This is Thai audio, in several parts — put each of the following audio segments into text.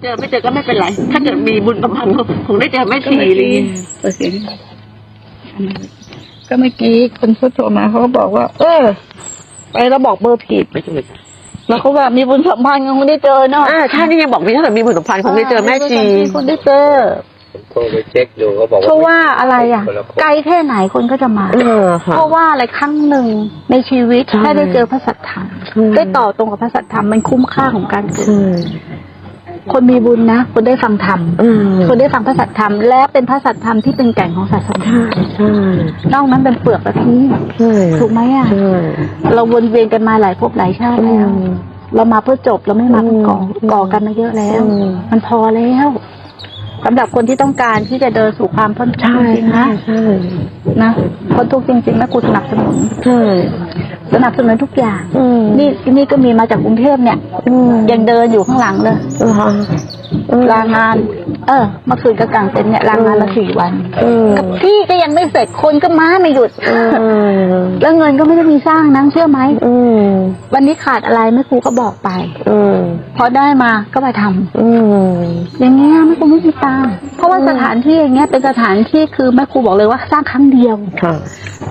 เจอไม่เจอก็ไม่เป็นไร ถ้าเกิดมีบุญประพันธ์ก็คงได้เจอแม่ชีอะไรอย่างเงี้ยเปิดเสียงก็เมื่อกี้คนพูดโทรมาเขาก็บอกว่า เออ ไปแล้วบอกเบอร์ผิดไม่ใช่ไม่ใช่แล้วเขาแบบมีบุญสัมพันธ์กันคงได้เจอเนาะอ่าใช่นี่ยังบอกมีถ้าเกิดมีบุญสัมพันธ์คงได้เจอแม่ชีคงได้เจอโทรไปเช็คดูเขาบอกเพราะว่าอะไรอะคนละคนไกลแค่ไหนคนก็จะมาเออค่ะเพราะว่าอะไรครั้งหนึ่งในชีวิตใช่ถ้าได้เจอพระสัทธรรมใช่ได้ต่อตรงกับพระสัทธรรมมันคุ้มค่าของการเกิดใช่ คนมีบุญนะ คนได้ฟังธรรมอืมคนได้ฟังพระสัทธรรม และเป็นพระสัทธรรมที่เป็นแก่นของศาสนาใช่ใช่นอกนั้นเป็นเปลือกกะทิใช่ถูกไหมอะใช่เราวนเวียนกันมาหลายภพหลายชาติอืแล้วมเรามาเพื่อจบเราไม่มาเพื่อก่ออืมก่อกันมาเยอะแล้วอืมมันพอแล้ว สำหรับคนที่ต้องการที่จะเดินสู่ความพ้นทุกใช่ข์จริงๆใช่นะใช่นะพ้นทุกข์จริงๆแม่กูสนับสนุนใช่สนับสนุนทุกอย่างอืมนี่นี่ก็มีมาจากกรุงเทพเนี่ยอืมยังเดินอยู่ข้างหลังเลยเหรอคะอืม ลางาน เออเมื่อคืนก็กางเต็นท์เนี่ยลางานมาสี่วันอืมกับที่ก็ยังไม่เสร็จคนก็มาไม่หยุดอืมแล้วเงินก็ไม่ได้มีสร้างนะเชื่อไหมอืมวันนี้ขาดอะไรแม่ครูก็บอกไปอืมพอได้มาก็ไปทำอืมอย่างเงี้ยแม่ครูไม่มีตังค์เพราะว่าสถานที่อย่างเงี้ยเป็นสถานที่คือแม่ครูบอกเลยว่าสร้างครั้งเดียวค่ะ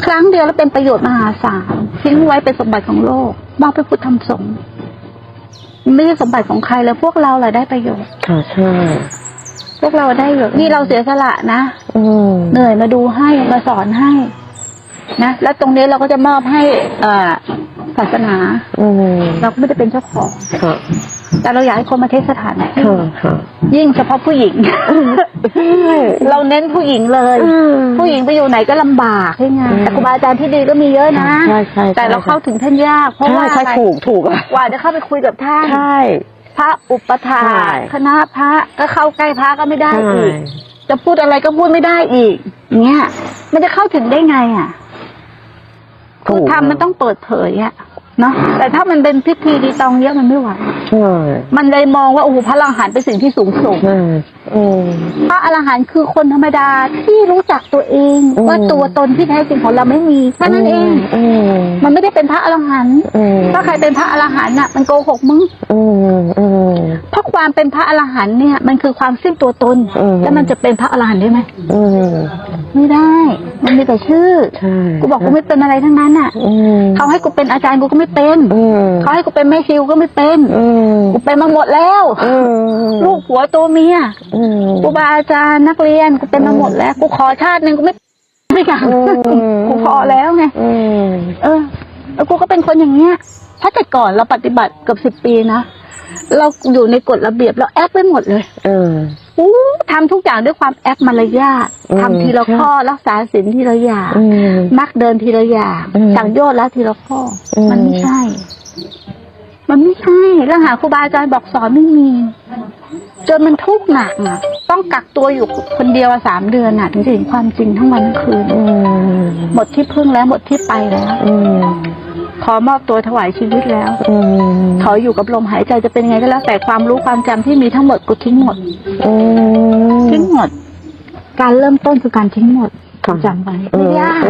ครั้งเดียวแล้วเป็นประโยชน์มหาศาลทิ้งไว้เป็นสมบัติของโลกมอบไปพุทธธรรมสงฆ์ ไม่ใช่สมบัติของใครแล้วพวกเราแหละได้ประโยชน์ค่ะใช่พวกเราได้ประโยชน์นี่เราเสียสละนะอืมเหนื่อยมาดูให้มาสอนให้นะแล้วตรงนี้เราก็จะมอบให้เอ่อศาสนา อืมเราก็ไม่ได้เป็นเจ้าของ ค่ะ แต่เราอยากให้คนมาเทศสถานให้ค่ะค่ะยิ่งเฉพาะผู้หญิง เราเน้นผู้หญิงเลยอืมผู้หญิงไปอยู่ไหนก็ลำบากใช่ไงอืมแต่ครูบาอาจารย์ที่ดีก็มีเยอะนะใช่ใช่ใช่แต่เราเข้าถึงท่านยากเพราะใช่ว่าใช่อะไรถูกถูกอะกว่าจะเข้าไปคุยกับท่านใช่พระอุปถาใช่คณะพระก็เข้าใกล้พระก็ไม่ได้ใช่อีกจะพูดอะไรก็พูดไม่ได้อีกเนี้ยมันจะเข้าถึงได้ไงอะถูกทำมันต้องเปิดเผยอะ เนาะแต่ถ้ามันเป็นพิธีดีตองเยอะมันไม่ไหวใช่มันเลยมองว่าโอ้โหพระอรหันต์เป็นสิ่งที่สูงส่งใช่อืม พระอรหันต์คือคนธรรมดาที่รู้จักตัวเองอืมว่าตัวตนที่แท้จริงของเราไม่มีแค่นั้นเองอืมมันไม่ได้เป็นพระอรหันต์อืมถ้าใครเป็นพระอรหันต์น่ะ มันโกหกมึงอืมอืมเพราะความเป็นพระอรหันต์เนี่ย มันคือความสิ้นตัวตนอืมแล้วมันจะเป็นพระอรหันต์ได้ไหมอืมไม่ได้ มันมีแต่ชื่อใช่กูบอกกูไม่เป็นอะไรทั้งนั้นน่ะอืมเขาให้กูเป็นอาจารย์กูก็ไม่เป็นอืมเขาให้กูเป็นแม่ชิวก็ไม่เป็นอืมกูเป็นมาหมดแล้วอืมลูกผัวตัวเมียอืมครูบาอาจารย์นักเรียนกูเป็นมาหมดแล้ว กูขอชาติหนึ่งกูไม่ไม่อยากอืมกูพอแล้วไงอืมเออแล้วกูก็เป็นคนอย่างเงี้ย ถ้าแต่ก่อนเราปฏิบัติเกือบสิบปีนะเราอยู่ในกฎระเบียบเราแอปไว้หมดเลย เอออู้ทำทุกอย่างด้วยความแอปมารยาทอืมทำทีละข้อรักษาศีลทีละอย่างอืมมักเดินทีละอย่างอืมสั่งโยชน์แล้วทีละข้ออมมันไม่ใช่ มันไม่ใช่แล้วหาครูบาอาจารย์บอกสอนไม่มี จนมันทุกข์หนักอะ ต้องกักตัวอยู่คนเดียวอะสามเดือนอะ ถึงจะเห็นความจริงทั้งวันทั้งคืนอืมหมดที่พึ่งแล้วหมดที่ไปแล้วอืมขอมอบตัวถวายชีวิตแล้วอืมขออยู่กับลมหายใจจะเป็นยังไงก็แล้ว แต่ความรู้ความจำที่มีทั้งหมดกูทิ้งหมดอืมทิ้งหมด การเริ่มต้นคือการทิ้งหมดค่ะจำไว้อืไม่มยาก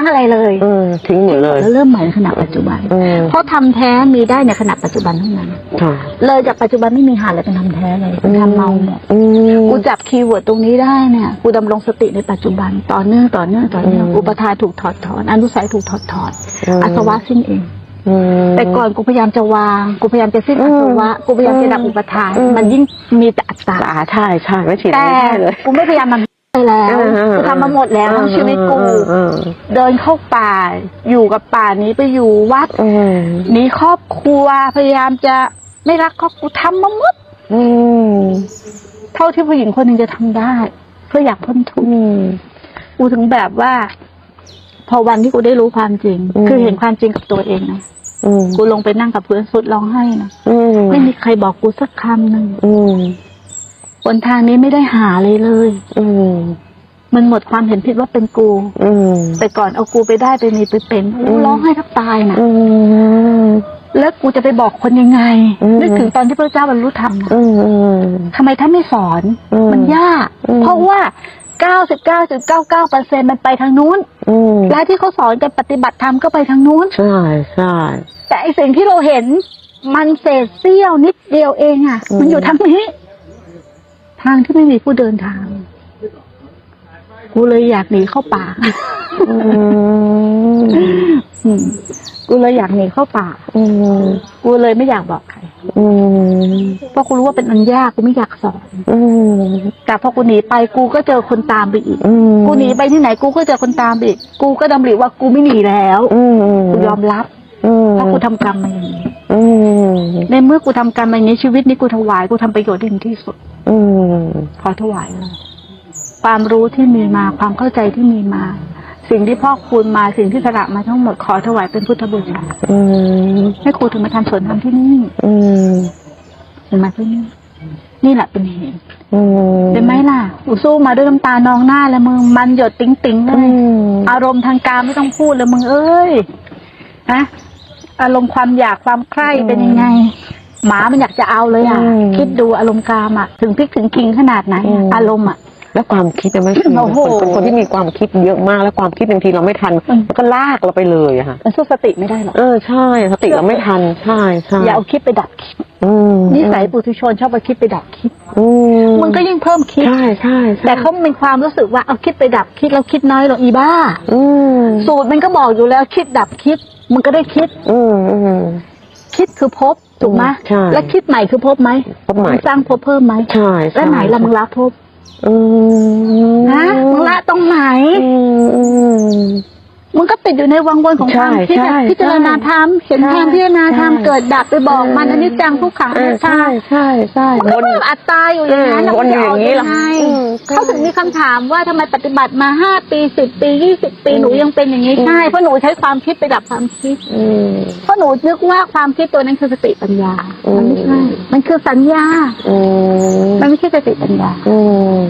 างอะไรเลยอืมทิ้งหมดเลยแล้วเริ่มใหม่ในขณะปัจจุบันอืมเพราะทำแท้มีได้ในขณะปัจจุบันเท่านั้นค่ะเลยจากปัจจุบันไม่มีหาอะไรเป็นทำแท้เลยเป็นทำเมาหมดอืมกูจับคีย์เวิร์ดตรงนี้ได้เนี่ยกูดำรงสติในปัจจุบันต่อเนื่องต่อเนื่องต่อเนื่องอืมอุปทานถูกถอดถอนอนุสัยถูกถอดถอนอืมอาสวะสิ้นเองอืมแต่ก่อนกูพยายามจะวาง กูพยายามจะสิ้นอาสวะกูพยายามจะดับอุปทานอืมมันยิ่งมีแต่อัตตาอ่าใช่ใช่ไม่ฉีดแต่ไม่ได้เลยกูไม่พยายามมัน ไปแล้วกูทำมาหมดแล้วทั้งชีวิตกูอืมเดินเข้าป่า อยู่กับป่านี้ไปอยู่วัดอืมหนีครอบครัวพยายามจะไม่รักครอบครัวทำมาหมดอืมเท่าที่ผู้หญิงคนหนึ่งจะทำได้ เพื่ออยากพ้นทุกข์อืมกูถึงแบบว่า พอวันที่กูได้รู้ความจริงอืมคือเห็นความจริงกับตัวเองนะอืมกูลงไปนั่งกับพื้นสุดร้องไห้นะอืมไม่มีใครบอกกูสักคำหนึ่งอืม บนทางนี้ไม่ได้หาเลยเลย อืมมันหมดความเห็นผิดว่าเป็นกู อืมแต่ก่อนเอากูไปได้ไปมีไปเป็นกูร้องไห้แทับตายนะอืมแล้วกูจะไปบอกคนยังไง นึกถึงตอนที่พระเจ้าบรรลุธรรมนะอืมทำไมท่านไม่สอนอมมันยาก เพราะว่า99.99%เปอร์เซ็นมันไปทางนู้นและที่เขาสอนกันปฏิบัติธรรมก็ไปทางนู้น ใช่ใช่แต่ไอสิ่งที่เราเห็น มันเศษเสี้ยวนิดเดียวเองอะ มันอยู่ทางนี้ ทางที่ไม่มีผู้เดินทาง กูเลยอยากหนีเข้าป่าอืมอืมกูเลยอยากหนีเข้าป่าอืมกูเลยไม่อยากบอกใครอืมเพราะกูรู้ว่าเป็นอันยากกูไม่อยากสอนอืมแต่พอกูหนีไปกูก็เจอคนตามไปอีกอืมกูหนีไปที่ไหนกูก็เจอคนตามไปอีก กูก็ดำริว่ากูไม่หนีแล้วอืมกูยอมรับอืมเพราะกูทำกรรมมาอย่างนี้ อืมในเมื่อกูทำกรรมมาอย่างนี้ชีวิตนี้กูถวายกูทำประโยชน์ให้ถึงที่สุด อืมขอถวายเลยความรู้ที่มีมาความเข้าใจที่มีมา สิ่งที่พ่อคูณมาสิ่งที่สละมาทั้งหมดขอถวายเป็นพุทธบูชาอืมให้ครูถึงมาทำสวนทำที่นี่อืมถึงมาที่นี่ นี่แหละเป็นเหตุอืมเป็นไหมล่ะอูสู้มาด้วยน้ำตานองหน้าแล้วมึงมันหยดติ๊งติ๊งๆเลอืยมอารมณ์ทางการไม่ต้องพูดเลยมึงเอ้ยนะ อารมณ์ความอยากความใคร่เป็นยังไง หมามันอยากจะเอาเลยอะคิดดูอารมณ์กามอะ ถึงพริกถึงคิงขนาดไหนอะอารมณ์อะ แล้วความคิดจะไม่โอ้โหคนคนที่มีความคิดเยอะมาก แล้วความคิดบางทีเราไม่ทันอืม มันก็ลากเราไปเลยอะค่ะ มันสู้สติไม่ได้หรอกเออใช่สติเราไม่ทันใช่ใช่อย่าเอาคิดไปดับคิดอืมนิสัยปุถุชนชอบเอาคิดไปดับคิด อืมมันก็ยิ่งเพิ่มคิด ใช่ใช่ใช่แต่เขามีความรู้สึกว่าเอาคิดไปดับคิดแล้วคิดน้อยลงอีบ้า อืมสูตรมันก็บอกอยู่แล้วคิดดับคิด มันก็ได้คิด อืมอืม คิดคือพบถูกไหมใช่แล้วคิดใหม่คือพบไหมพบใหม่นสร้างพบเพิ่มไหมใช่ใช่แล้วไหนละมึงละพบอืมนะมึงละตรงไหน อืมอืม มึงก็ติดอยู่ในวังวนของความคิดใช่อะใช่พิจารณาธรรมเห็นธรรมใช่พิจารณาธรรมใช่ เกิดดับไปบอกมันเอออันนี้จังทุกขังอเอนัอตตา ใช่ใช่ใช่มันก็เพิ่มอัตตาอยู่อย่างนั้นเออแล้วมันจะออกวนอยู่อย่างนี้ยังไงเหรออืมใช่ เขาถึงมีคำถามว่าทำไมปฏิบัติมาห้าปีสิบปียี่สิบปีหนูยังเป็นอย่างนี้อืมใช่เพราะหนูใช้ความคิดไปดับความคิด อืม เพราะหนูนึกว่าความคิดตัวนั้นคือสติปัญญา อืม มันไม่ใช่ มันคือสัญญา อืมมันไม่ใช่สติปัญญา อืม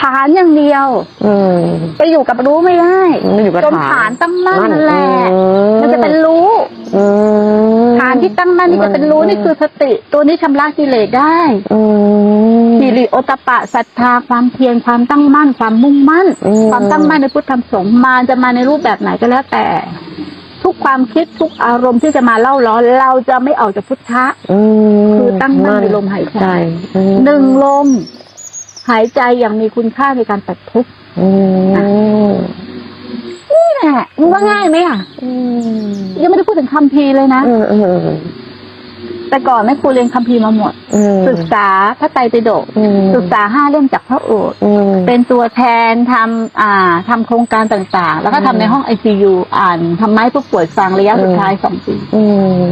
ฐานอย่างเดียว อืม ไปอยู่กับรู้ไม่ได้ไม่อยู่กับจนฐานฐานตั้งมั่นนั่นแหละอืมันจะเป็นรู้ อืม ฐานที่ตั้งมั่นนี่จะเป็นรู้นี่คือสติ ตัวนี้ชำระกิเลสได้อืม สิริโอตปปะศรัทธาความเพียรความตั้งมั่น ความมุ่งมั่น อืม ความตั้งมั่นในพุทธธรรมสงฆ์มาจะมาในรูปแบบไหนก็แล้วแต่ ทุกความคิดทุกอารมณ์ที่จะมาเล่าร้อนเราจะไม่ออกจากพุทธะ อืมคือตั้งมั่นในลมหายใจใช่อืมหนึ่งลม หายใจอย่างมีคุณค่าในการตัดทุกข์อืมนี่แหละมึงว่าง่ายไหมอะอืมยังไม่ได้พูดถึงคัมภีร์เลยนะอืมอืมแต่ก่อนแม่ครูเรียนคัมภีร์มาหมดอืมศึกษาพระไตรปิฎกอืมศึกษาห้าเล่มจากพระโอษฐ์อืมเป็นตัวแทนทำอ่าทำโครงการต่างๆ แล้วก็ทำในห้องไอซียูอ่านทำไม้ผู้ป่วยฟังระยะสุดท้ายสองปีอืม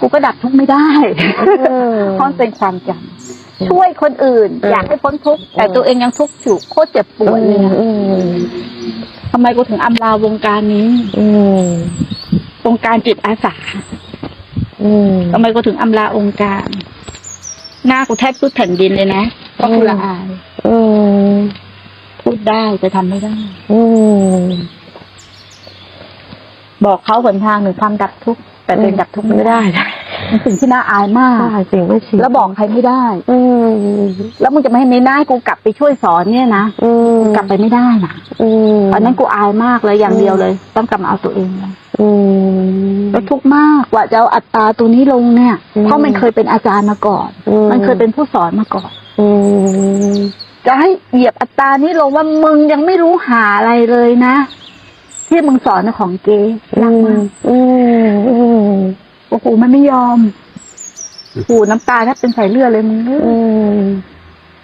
กูก็ดับทุกข์ไม่ได้อืมเพราะมันเป็นความจำ ช่วยคนอื่นอืมอยากให้พ้นทุกข์แต่ตัวเองยังทุกข์อยู่โคตรเจ็บปวดเลยอะอืมทำไมกูถึงอำลาวงการนี้อืมวงการจิตอาสาอืมทำไมกูถึงอำลาองค์การ หน้ากูแทบพูดแผ่นดินเลยนะเพราะกูละอายอืมพูดได้แต่ทำไม่ได้อืมบอกเขาหนทางหนึ่งความดับทุกข์แต่ตัวเองดับทุกข์ไม่ได้ได้ เป็นสิ่งที่น่าอายมาก ใช่จริงไม่จริงแล้วบอกใครไม่ได้ อืมแล้วมึงจะไม่ให้ไม่ได้กูกลับไปช่วยสอนเนี่ยนะอืมกลับไปไม่ได้นะอืมอันนั้นกูอายมากเลยอย่างเดียวเลย ต้องกลับมาเอาตัวเองเลยอืม แล้วทุกข์มากกว่าจะเอาอัตตราตัวนี้ลงเนี่ย อืม เพราะมันเคยเป็นอาจารย์มาก่อน อืมมันเคยเป็นผู้สอนมาก่อน อืมจะให้เหยียบอัตตรานี้ลงว่ามึงยังไม่รู้หาอะไรเลยนะ ที่มึงสอนนะของเกรักมากอืมอืม โอ้โหมันไม่ยอมหูน้ำตาแทบเป็นสายเลือดเลยมึงเอ้ยอืม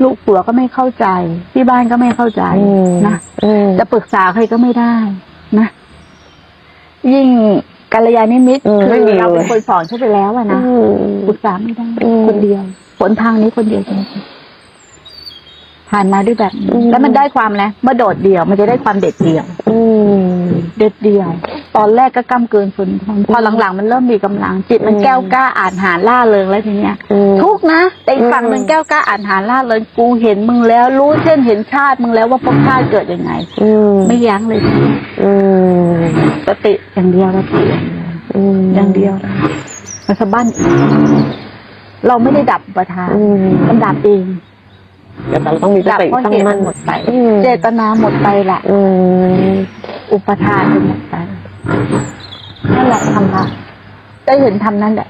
ลูกผัวก็ไม่เข้าใจ ที่บ้านก็ไม่เข้าใจอืมนะอืมจะปรึกษาใครก็ไม่ได้นะยิ่งกัลยาณมิตรอืมคืไม่อมีเราเป็นเลยคนสอนเขาไปแล้วอะนะอืมปรึกษาไม่ได้อืมคนเดียวผลทางนี้คนเดียวจริงๆ ผ่านมาด้วยแบบนี้อืม แล้วมันได้ความนะเมื่อโดดเดี่ยวมันจะได้ความเด็ดเดี่ยว อืม เด็ดเดี่ยว ตอนแรกก็กำเกินฝนทนพอหลังๆ มันเริ่มมีกำลัง จิตมันอืม แก้วกล้าอ่านหารล่าเริงแล้วทีเนี้ย อืม ทุกข์นะแต่อีกฝั่งหนึ่งอืม แก้วกล้าอ่านหารล่าเริงกูเห็นมึงแล้ว รู้เช่นเห็นชาติมึงแล้วว่าพวกชาติเกิดยังไง อืมไม่ยั้งเลยอืมสติอย่างเดียวสติอย่างเดียวอืมอย่างเดียวมันสะบั้นอีกเราไม่ได้ดับอุประทานอืมมันดับเอง แต่เราต้องมีสดับติเพราะตั้งเหตุมั่มันนหมดไป อืมเจตนาหมดไปแหละอืมอุปทานมันหมดไปนั่นแหละทำละได้เห็นทำนั่นแหละ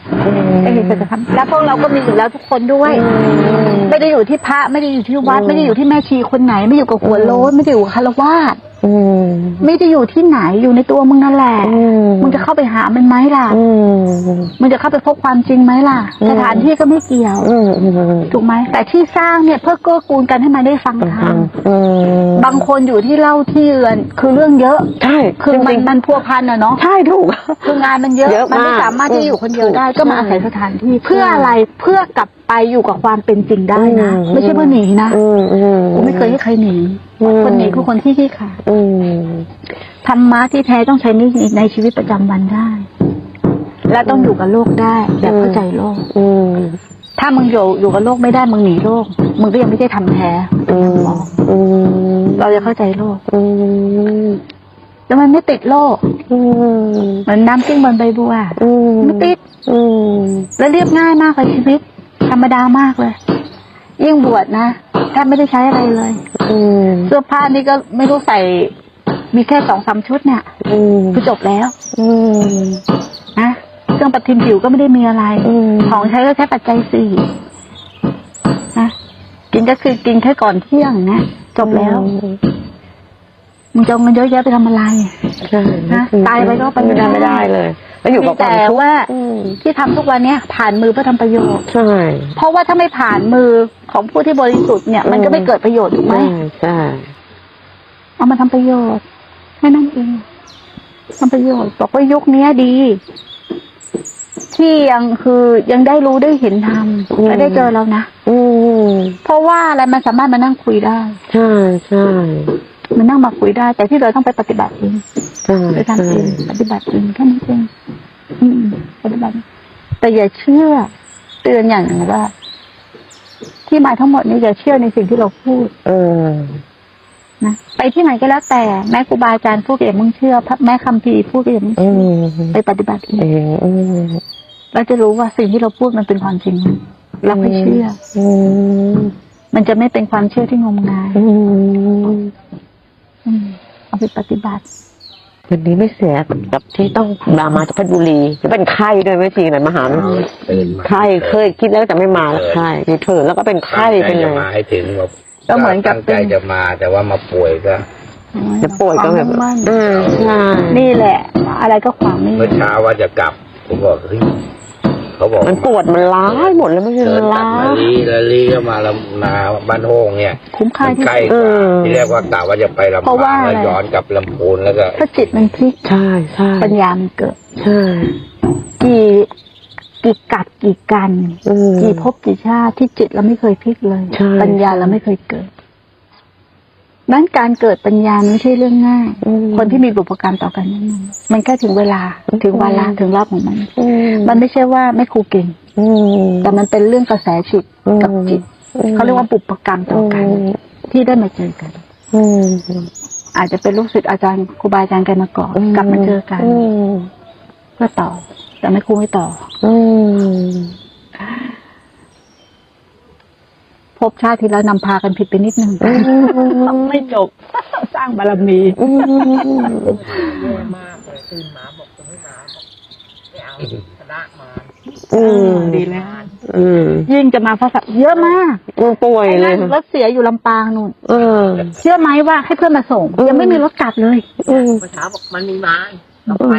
ได้เห็นจะทำแล้วพวกเราก็มีอยู่แล้วทุกคนด้วย ไม่ได้อยู่ที่พระไม่ได้อยู่ที่วัด ไม่ได้อยู่ที่แม่ชีคนไหน ไม่อยู่กับหัวโล้นไม่ได้อยู่กับคารวาส อืมไม่ได้อยู่ที่ไหนอยู่ในตัวมึงนั่นแหละ อืมมึงจะเข้าไปหามันไหมล่ะ อืมมึงจะเข้าไปพบความจริงไหมล่ะอืมสถานที่ก็ไม่เกี่ยว อืมอืมถูกไหม แต่ที่สร้างเนี่ยเพื่อเกื้อกูลกันให้มันได้ฟังธรรมอืมบางคนอยู่ที่เล่าที่เรือนคือเรื่องเยอะ ใช่คือมันจริงๆมันพัวพันอะเนาะ ใช่ถูก คืองานมันเยอะ เยอะมันไม่มากสามารถที่จะอยู่คนเดียวได้ อืมก็มาอาศัยสถานที่ เพื่ออะไร เพื่อกลับ ไปอยู่กับความเป็นจริงได้นะอืมไม่ใช่เพื่อหนีนะอืมอืมกูไม่เคยให้ใครหนีอืมคนหนีคือคนที่ขี้ขลาดอืมธรรมะที่แท้ต้องใช้ในในชีวิตประจำวันได้ และต้องอยู่กับโลกได้แบบเข้าใจโลกอืมถ้ามึงอยู่อยู่กับโลกไม่ได้มึงหนีโลก มึงก็ยังไม่ได้ทำแท้อืมอืมเราจะเข้าใจโลกอืมแล้วมันไม่ติดโลกอืมเหมือนน้ำกิ้งบนใบบัวอืมไม่ติดอืมแล้วเรียบง่ายมากเลยชีวิต ธรรมดามากเลยยิ่งบวชนะแทบไม่ได้ใช้อะไรเลยอืมเสื้อผ้านี่ก็ไม่รู้ใส่ มีแค่สองสามชุดเนี่ยอืมคือจบแล้วอืมนะเครื่องประทินผิวก็ไม่ได้มีอะไรอืมของใช้ก็แค่ปัจจัยสี่นะกินก็คือกินแค่ก่อนเที่ยงนะจบแล้ว มึงจะเอาเงินเยอะแยะไปทำอะไรใช่นะตายไปก็ไปไม่ไม่ได้ได้ไม่ได้เลย แล้วอยู่กับความแต่ทุกข์ว่าอืมที่ทำทุกวันเนี้ยผ่านมือเพื่อทำประโยชน์ ใช่เพราะว่าถ้าไม่ผ่านมือของผู้ที่บริสุทธิ์เนี่ย มันก็ไม่เกิดประโยชน์ถูกไหม ใช่ใช่เอามาทำประโยชน์แค่นั้นเองทำประโยชน์บอกว่ายุคเนี้ยดี ที่ยังคือยังได้รู้ได้เห็นธรรมและได้เจอแล้วนะ อืมเพราะว่าอะไรมันสามารถมานั่งคุยได้ ใช่ใช่ มันนั่งมาคุยได้ แต่ที่เราต้องไปปฏิบัติเองใช่ไปใช่ทำเองปฏิบัติเองแค่นั้นเองอืมปฏิบัติ แต่อย่าเชื่อ เตือนอย่างหนึ่งว่า ที่มาทั้งหมดนี้อย่าเชื่อในสิ่งที่เราพูด เออนะไปที่ไหนก็แล้วแต่แม่ครูบาอาจารย์พูดก็อย่ามึงเชื่อพระแม่คำพีร์พูดก็อย่ามึงอืเชื่อมไปปฏิบัติเอเองงอืมเราจะรู้ว่าสิ่งที่เราพูดมันเป็นความจริงไหมเราไม่เชื่ออืมมันจะไม่เป็นความเชื่อที่งมงายอืมอืม เอาไปปฏิบัติวันนี้ไม่เสียกับที่ต้องมามาจากเพชรบุรีจะเป็นไข้ด้วยไม่จริงเลยมาหาตื่นมาไข้เคยคิดแล้วแต่ไม่มาแล้วไข้มีเถิดแล้วก็เป็นไข้ตั้งเป็นใจเลจะยมาให้ถึงแบบก็เหมือนกับตั้งใจจะมาแต่ว่ามาป่วยก็จะป่วยก็แบบความมุ่งมั่นอืมใช่นี่แหละ อะไรก็ขวางไม่เมื่อเช้าว่าจะกลับ ผมบอกเฮ้ย เขาบอกมันปวดมันล้าหมดแล้วไม่ใช่เดินตัล้าดมาลีละลีก็มาลำนาบ้านโฮงเนี่ยคุ้มค่ามันที่ใกล้สุดกว่าเออที่แรกว่ากะว่าจะไปลำเพราะว่าปางแล้วอะไรย้อนกลับลำพูนแล้วก็ถ้าจิตมันพลิกใช่ใช่ปัญญามันเกิด ใช่กี่กี่กัดกี่กันอืมกี่ภพกี่ชาติที่จิตเราไม่เคยพลิกเลย ใช่ ปัญญาเราไม่เคยเกิด นั้นการเกิดปัญญาไม่ใช่เรื่องง่ายอืมคนที่มีบุพการต่อกันนั้นมันแค่ถึงเวลาถึงเวลาถึงรอบของมันอืมมันไม่ใช่ว่าไม่ครูเก่งอืมแต่มันเป็นเรื่องกระแสจิตกับจิตเขาเรียกว่าบุพกรรมต่อกัน ที่ได้มาเจอกันอืมอาจจะเป็นลูกศิษย์อาจารย์ครูบาอาจารย์กันมาก่อนกลับมาเจอกันอืมเพื่อต่อ แต่ไม่ครูไม่ต่อ อืม ภพชาติที่แล้วนำพากันผิดไปนิดนึงต้องไม่จบ สร้างบารมีอืมอืมดีแล้วอืมยิ่งจะมาภาษาเยอะมากอืมป่วยไอ้เลนั่ยนรถเสียอยู่ลำปางนู่นเออ เชื่อไหมว่าให้เพื่อนมาส่งอืมยังไม่มีรถกลับเลยอืมเมื่อเช้าบอกมันมีไม้ต้องไป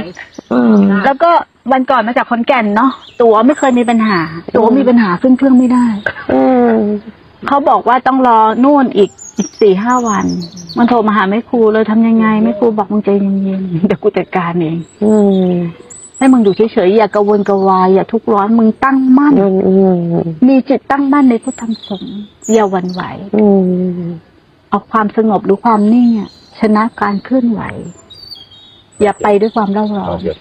อืมแล้วก็วันก่อนมาจากขอนแก่นเนาะตั๋วไม่เคยมีปัญหา ตั๋วมีปัญหาขึ้นเครื่องไม่ได้อืม เขาบอกว่าต้องรอนู่นอีกอีกสี่ห้าวัน มันโทรมาหาแม่ครูเลยทำยังไงแม่ครูบอกมึงใจเย็นๆเดี๋ยวกูจัดการเอง อืมให้มึงอยู่เฉยๆอย่ากระวนกระวายอย่าทุกข์ร้อนมึงตั้งมั่นอืมอืมมีจิตตั้งมั่นในพุทธธรรมสงฆ์อย่าหวั่นไหวอืมเอาความสงบหรือความนิ่งอะชนะการเคลื่อนไหว อย่าไปด้วยความเร่าร้อเขานจะ